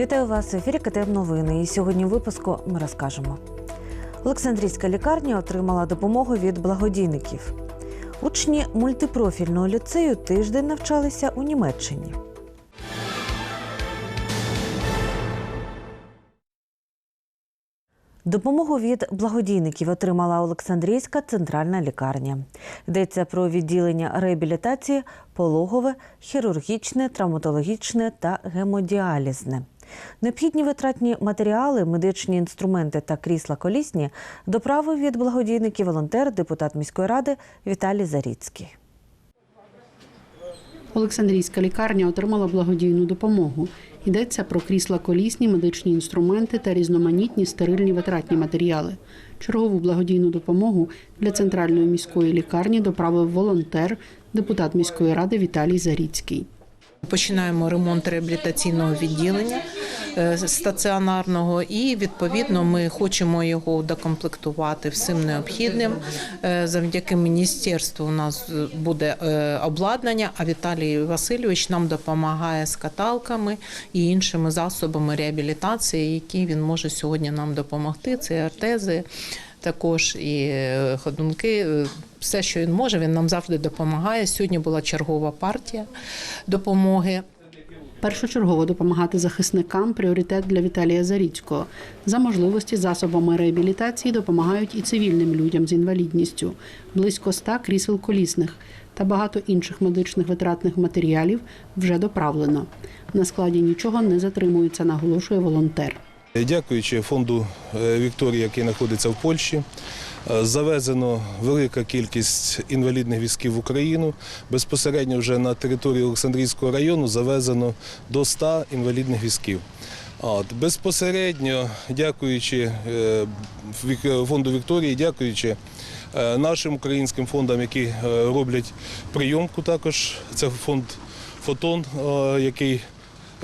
Вітаю вас в ефірі КТМ Новини. І сьогодні в випуску ми розкажемо. Олександрійська лікарня отримала допомогу від благодійників. Учні мультипрофільного ліцею тиждень навчалися у Німеччині. Допомогу від благодійників отримала Олександрійська центральна лікарня. Йдеться про відділення реабілітації, пологове, хірургічне, травматологічне та гемодіалізне. Необхідні витратні матеріали, медичні інструменти та крісла колісні доправив від благодійників волонтер, депутат міської ради Віталій Заріцький. Олександрійська лікарня отримала благодійну допомогу. Йдеться про крісла колісні, медичні інструменти та різноманітні стерильні витратні матеріали. Чергову благодійну допомогу для центральної міської лікарні доправив волонтер, депутат міської ради Віталій Заріцький. Починаємо ремонт реабілітаційного відділення е, стаціонарного, і відповідно ми хочемо його докомплектувати всім необхідним. Е, Завдяки міністерству у нас буде е, обладнання. А Віталій Васильович нам допомагає з каталками і іншими засобами реабілітації, які він може сьогодні нам допомогти. Це артези. Також і ходунки, все, що він може, він нам завжди допомагає. Сьогодні була чергова партія допомоги. Першочергово допомагати захисникам пріоритет для Віталія Заріцького. За можливості засобами реабілітації допомагають і цивільним людям з інвалідністю. Близько ста крісел колісних та багато інших медичних витратних матеріалів вже доправлено. На складі нічого не затримується, наголошує волонтер. Дякуючи фонду е, Вікторія, який знаходиться в Польщі, е, завезено велика кількість інвалідних візків в Україну. Безпосередньо вже на території Олександрійського району завезено до 100 інвалідних візків. От, безпосередньо, дякуючи е, фонду Вікторії, дякуючи нашим українським фондам, які роблять прийомку також. Це фонд Фотон, який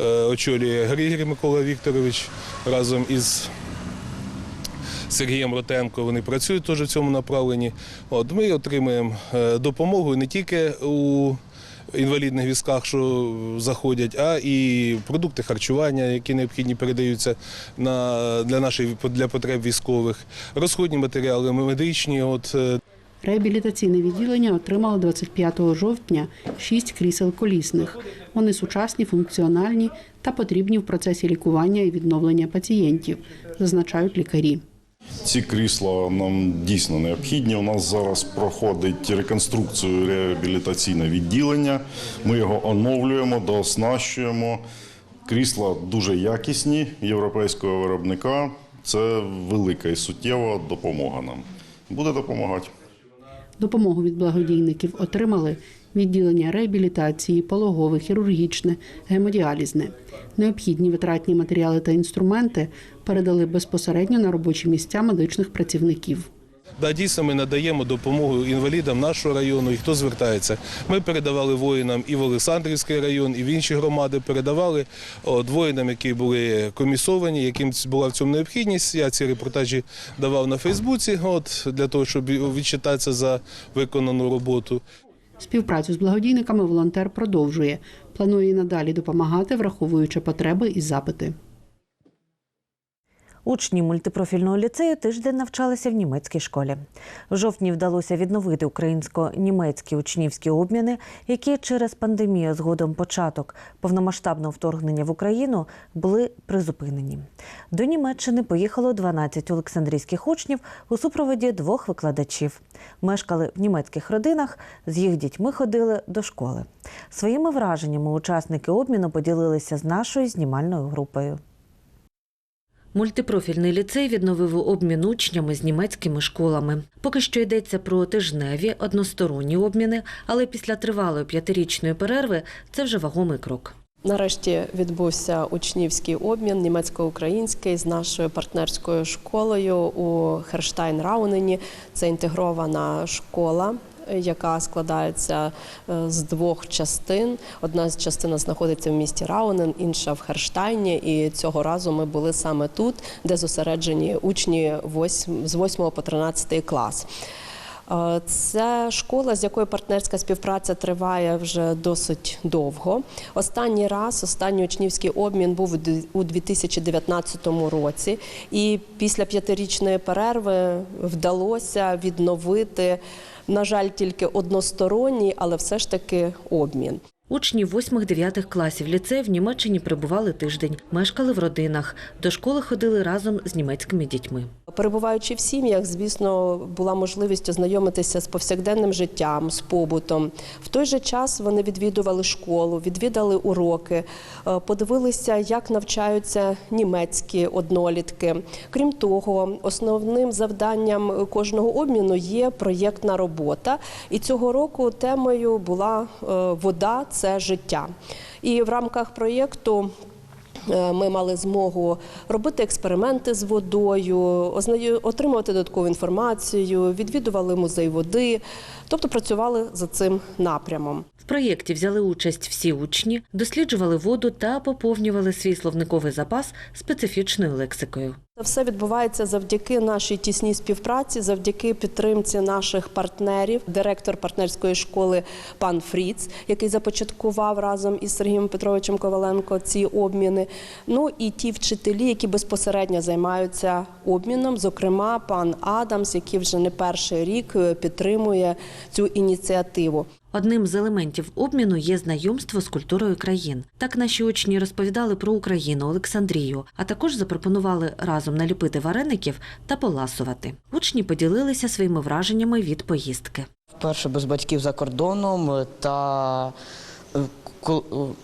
очолює Григорій Микола Вікторович разом із Сергієм Ротенко. Вони працюють теж в цьому направленні. От ми отримуємо е, допомогу не тільки у інвалідних візках, що заходять, а і продукти харчування, які необхідні передаються на, для наших для потреб військових, розходні матеріали, медичні. От е, Реабілітаційне відділення отримало 25 жовтня шість крісел колісних. Вони сучасні, функціональні та потрібні в процесі лікування і відновлення пацієнтів, зазначають лікарі. Ці крісла нам дійсно необхідні. У нас зараз проходить реконструкцію реабілітаційне відділення. Ми його оновлюємо, дооснащуємо. Крісла дуже якісні європейського виробника. Це велика і суттєва допомога нам. Буде допомагати. Допомогу від благодійників отримали відділення реабілітації, пологове, хірургічне, гемодіалізне. Необхідні витратні матеріали та інструменти передали безпосередньо на робочі місця медичних працівників. Да, дійсно, ми надаємо допомогу інвалідам нашого району і хто звертається. Ми передавали воїнам і в Олександрівський район, і в інші громади передавали от, воїнам, які були комісовані, яким була в цьому необхідність. Я ці репортажі давав на Фейсбуці, от, для того, щоб відчитатися за виконану роботу. Співпрацю з благодійниками волонтер продовжує. Планує надалі допомагати, враховуючи потреби і запити. Учні мультипрофільного ліцею тиждень навчалися в німецькій школі. В жовтні вдалося відновити українсько-німецькі учнівські обміни, які через пандемію згодом початок повномасштабного вторгнення в Україну були призупинені. До Німеччини поїхало 12 олександрійських учнів у супроводі двох викладачів. Мешкали в німецьких родинах, з їх дітьми ходили до школи. Своїми враженнями учасники обміну поділилися з нашою знімальною групою. Мультипрофільний ліцей відновив обмін учнями з німецькими школами. Поки що йдеться про тижневі односторонні обміни, але після тривалої п'ятирічної перерви це вже вагомий крок. Нарешті відбувся учнівський обмін німецько-український з нашою партнерською школою у Херштайн-Раунені. Це інтегрована школа. Яка складається е, з двох частин. Одна з частин знаходиться в місті Раунен, інша в Херштайні. І цього разу ми були саме тут, де зосереджені учні з 8 по 13 клас. Е, Це школа, з якою партнерська співпраця триває вже досить довго. Останній раз, останній учнівський обмін був у 2019 році, і після п'ятирічної перерви вдалося відновити, на жаль, тільки односторонній, але все ж таки обмін. Учні 8-9 класів ліцею в Німеччині перебували тиждень, мешкали в родинах. До школи ходили разом з німецькими дітьми. Перебуваючи в сім'ях, звісно, була можливість ознайомитися з повсякденним життям, з побутом. В той же час вони відвідували школу, відвідали уроки, е, подивилися, як навчаються німецькі однолітки. Крім того, основним завданням кожного обміну є проєктна робота. І цього року темою була е, вода це життя. І в рамках проєкту Е, Ми мали змогу робити експерименти з водою, отримувати додаткову інформацію, відвідували музей води, тобто працювали за цим напрямом. В проєкті взяли участь всі учні, досліджували воду та поповнювали свій словниковий запас специфічною лексикою. Це все відбувається завдяки нашій тісній співпраці, завдяки підтримці наших партнерів, директор партнерської школи пан Фріц, який започаткував разом із Сергієм Петровичем Коваленко ці обміни. Ну і ті вчителі, які безпосередньо займаються обміном, зокрема пан Адамс, який вже не перший рік е, підтримує цю ініціативу. Одним з елементів обміну є знайомство з культурою країн. Так наші учні розповідали про Україну, Олександрію, а також запропонували разом наліпити вареників та поласувати. Учні поділилися своїми враженнями від поїздки. Вперше без батьків за кордоном та е,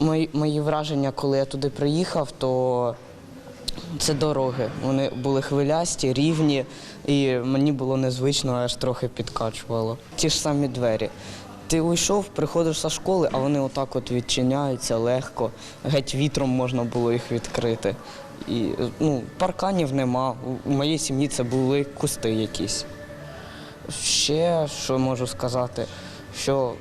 е, мої враження, коли я туди приїхав, то це дороги. Вони були хвилясті, рівні, і мені було незвично, аж трохи підкачувало. Ті ж самі двері. Ти уйшов, приходиш зі школи, а вони отак от відчиняються легко. Геть вітром можна було їх відкрити. І ну, парканів нема. У моїй сім'ї це були кусти якісь. Ще що можу сказати, що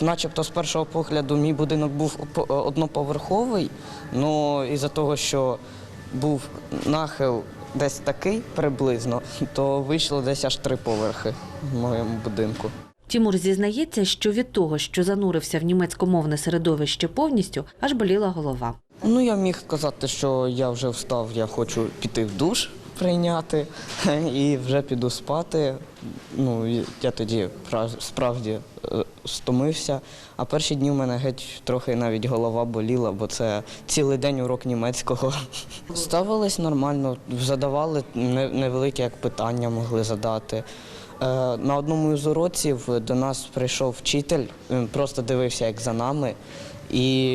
начебто з першого погляду мій будинок був одноповерховий, але із-за того, що був нахил десь такий приблизно, то вийшло десь аж три поверхи в моєму будинку. Тімур зізнається, що від того, що занурився в німецькомовне середовище повністю, аж боліла голова. Ну, я міг сказати, що я вже встав, я хочу піти в душ прийняти і вже піду спати. Ну, я тоді справді е, стомився. А перші дні в мене геть трохи навіть голова боліла, бо це цілий день урок німецького. Ставились нормально, задавали не- невеликі як питання могли задати. Е, На одному із уроків до нас прийшов вчитель, він просто дивився як за нами. І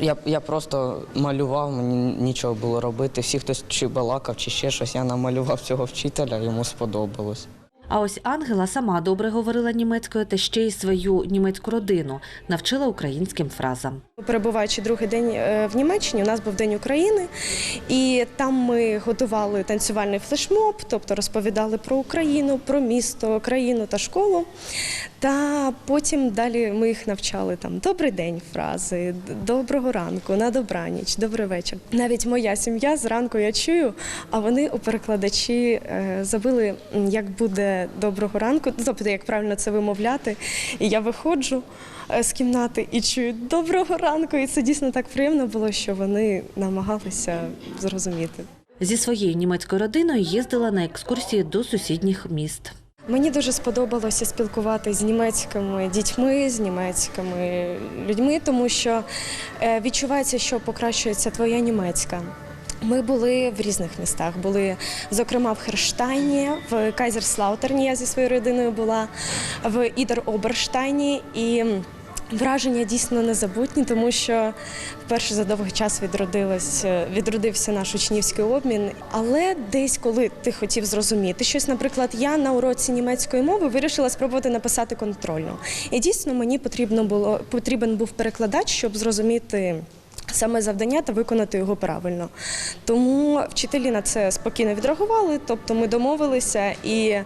я, я просто малював, мені нічого було робити. Всі хтось чи балакав, чи ще щось. Я намалював цього вчителя, йому сподобалось. А ось Ангела сама добре говорила німецькою та ще й свою німецьку родину навчила українським фразам. Перебуваючи другий день е, в Німеччині, у нас був День України, і там ми готували танцювальний флешмоб, тобто розповідали про Україну, про місто, країну та школу. Та потім далі ми їх навчали там добрий день фрази, доброго ранку, на добраніч, добрий вечір. Навіть моя сім'я зранку я чую, а вони у перекладачі е, забили, як буде доброго ранку, тобто як правильно це вимовляти. І я виходжу е, з кімнати і чую доброго ранку. І це дійсно так приємно було, що вони намагалися зрозуміти. Зі своєю німецькою родиною їздила на екскурсії до сусідніх міст. Мені дуже сподобалося спілкуватися з німецькими дітьми, з німецькими людьми, тому що е, відчувається, що покращується твоя німецька. Ми були в різних містах. Були, зокрема, в Херштайні, в Кайзерслаутерні я зі своєю родиною була, в Ідер Оберштайні. І враження дійсно незабутні, тому що вперше за довгий час відродилось, відродився наш учнівський обмін. Але десь, коли ти хотів зрозуміти щось, наприклад, я на уроці німецької мови вирішила спробувати написати контрольну. І дійсно мені потрібно було потрібен був перекладач, щоб зрозуміти. Саме завдання та виконати його правильно. Тому вчителі на це спокійно відреагували, тобто ми домовилися, і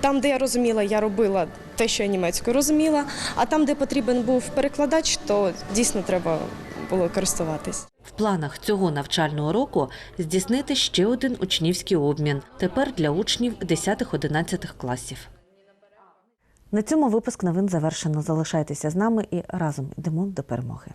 там, де я розуміла, я робила те, що я німецькою розуміла. А там, де потрібен був перекладач, то дійсно треба було користуватись. В планах цього навчального року здійснити ще один учнівський обмін. Тепер для учнів 10-11 класів. На цьому випуск новин завершено. Залишайтеся з нами і разом йдемо до перемоги.